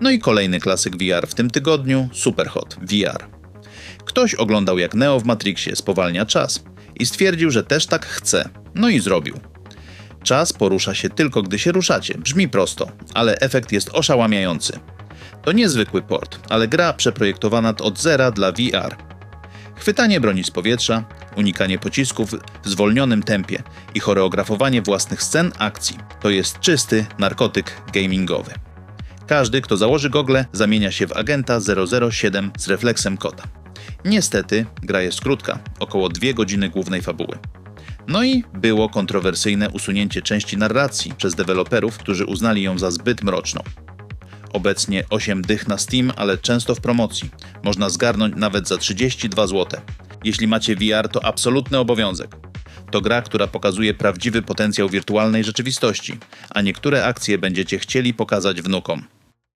No i kolejny klasyk VR w tym tygodniu Superhot VR. Ktoś oglądał jak Neo w Matrixie spowalnia czas i stwierdził, że też tak chce. No i zrobił. Czas porusza się tylko gdy się ruszacie. Brzmi prosto, ale efekt jest oszałamiający. To niezwykły port, ale gra przeprojektowana od zera dla VR. Chwytanie broni z powietrza, unikanie pocisków w zwolnionym tempie i choreografowanie własnych scen akcji to jest czysty narkotyk gamingowy. Każdy, kto założy gogle, zamienia się w agenta 007 z refleksem kota. Niestety, gra jest krótka, około 2 godziny głównej fabuły. No i było kontrowersyjne usunięcie części narracji przez deweloperów, którzy uznali ją za zbyt mroczną. Obecnie 8 dych na Steam, ale często w promocji. Można zgarnąć nawet za 32 zł. Jeśli macie VR, to absolutny obowiązek. To gra, która pokazuje prawdziwy potencjał wirtualnej rzeczywistości, a niektóre akcje będziecie chcieli pokazać wnukom.